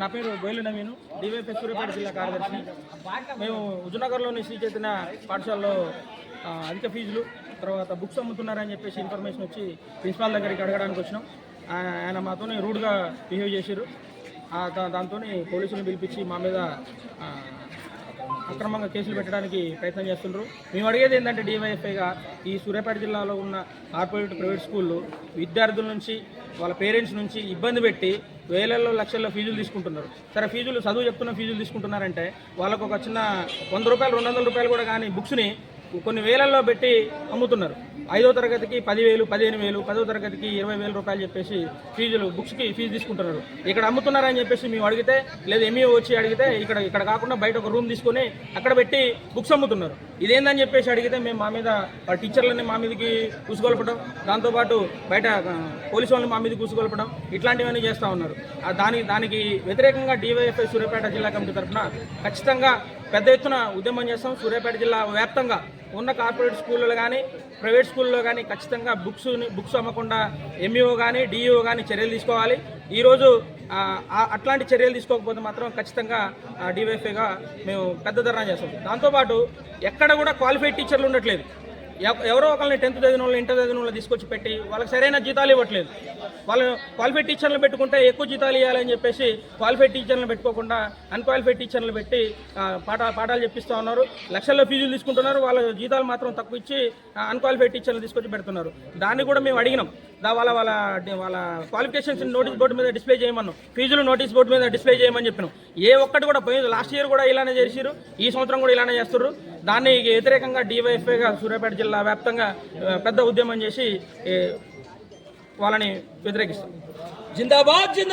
నా పేరు బోయిలు నవీను డివైపీ సూర్యాపేట జిల్లా కార్యదర్శి. మేము హుజునగర్లోని శ్రీ చైతన్య పాఠశాలలో అధిక ఫీజులు తర్వాత బుక్స్ అమ్ముతున్నారని చెప్పేసి ఇన్ఫర్మేషన్ వచ్చి ప్రిన్సిపాల్ దగ్గరికి అడగడానికి వచ్చినాం. ఆయన మాతోని రూడ్గా బిహేవ్ చేశారు దాంతో పోలీసులను పిలిపించి మా మీద అక్రమంగా కేసులు పెట్టడానికి ప్రయత్నం చేస్తుండ్రు. మేము అడిగేది ఏంటంటే డివైఎఫ్ఐగా ఈ సూర్యాపేట జిల్లాలో ఉన్న కార్పొరేట్ ప్రైవేట్ స్కూళ్ళు విద్యార్థుల నుంచి వాళ్ళ పేరెంట్స్ నుంచి ఇబ్బంది పెట్టి వేలల్లో లక్షల్లో ఫీజులు తీసుకుంటున్నారు. సరే ఫీజులు చదువు చెప్తున్న ఫీజులు తీసుకుంటున్నారంటే వాళ్ళకు ఒక చిన్న వంద రూపాయలు రెండు వందల రూపాయలు కూడా కానీ బుక్స్ని కొన్ని వేలల్లో పెట్టి అమ్ముతున్నారు. ఐదో తరగతికి పదివేలు పదిహేను వేలు పదో తరగతికి ఇరవై వేల రూపాయలు చెప్పేసి ఫీజులు బుక్స్కి ఫీజు తీసుకుంటున్నారు. ఇక్కడ అమ్ముతున్నారని చెప్పేసి మేము అడిగితే లేదా ఎంఈఓ వచ్చి అడిగితే ఇక్కడ ఇక్కడ కాకుండా బయట ఒక రూమ్ తీసుకొని అక్కడ పెట్టి బుక్స్ అమ్ముతున్నారు. ఇదేందని చెప్పేసి అడిగితే మేము మా మీద టీచర్లని మా మీదకి కూసుకొల్పడం దాంతోపాటు బయట పోలీసు వాళ్ళని మా మీద కూసుకొలపడం ఇట్లాంటివన్నీ చేస్తూ ఉన్నారు. దానికి దానికి వ్యతిరేకంగా డివైఎఫ్ఐ సూర్యాపేట జిల్లా కమిటీ తరఫున ఖచ్చితంగా పెద్ద ఎత్తున ఉద్యమం చేస్తాం. సూర్యాపేట జిల్లా వ్యాప్తంగా ఉన్న కార్పొరేట్ స్కూళ్ళలో కానీ ప్రైవేట్ స్కూల్లో కానీ ఖచ్చితంగా బుక్స్ బుక్స్ అమ్మకుండా ఎంఈఓ కానీ డిఈఓ కానీ చర్యలు తీసుకోవాలి. ఈరోజు అట్లాంటి చర్యలు తీసుకోకపోతే మాత్రం ఖచ్చితంగా డివైఎఫ్ఐగా మేము పెద్ద ధర్నా చేస్తాం. దాంతోపాటు ఎక్కడ కూడా క్వాలిఫైడ్ టీచర్లు ఉండట్లేదు. ఎవరో ఒకరిని టెన్త్ చదివిన వాళ్ళు ఇంటర్ చదివిన వాళ్ళు తీసుకొచ్చి పెట్టి వాళ్ళకి సరైన జీతాలు ఇవ్వట్లేదు. వాళ్ళు క్వాలిఫైడ్ టీచర్లు పెట్టుకుంటే ఎక్కువ జీతాలు ఇవ్వాలని చెప్పేసి క్వాలిఫైడ్ టీచర్లు పెట్టుకోకుండా అన్క్వాలిఫైడ్ టీచర్లు పెట్టి పాఠ పాఠాలు చెప్పిస్తూ ఉన్నారు. లక్షల్లో ఫీజులు తీసుకుంటున్నారు. వాళ్ళ జీతాలు మాత్రం తక్కువ ఇచ్చి అన్క్వాలిఫైడ్ టీచర్లు తీసుకొచ్చి పెడుతున్నారు. దాన్ని కూడా మేము అడిగినాం. వాళ్ళ వాళ్ళ వాళ్ళ క్వాలిఫికేషన్స్ నోటీస్ బోర్డు మీద డిస్ప్లే చేయమన్నాం. ఫీజులు నోటీస్ బోర్డు మీద డిస్ప్లే చేయమని చెప్పినాం. ఏ ఒక్కటి కూడా పోయింది. లాస్ట్ ఇయర్ కూడా ఇలానే చేసిరు ఈ సంవత్సరం కూడా ఇలానే చేస్తున్నారు దాన్ని వ్యతిరేకంగా డివైఎఫ్ఐగా సూర్యాపేట జిల్లా వ్యాప్తంగా పెద్ద ఉద్యమం చేసి వాళ్ళని వ్యతిరేకిస్తాం జిందాబాద్ జిందా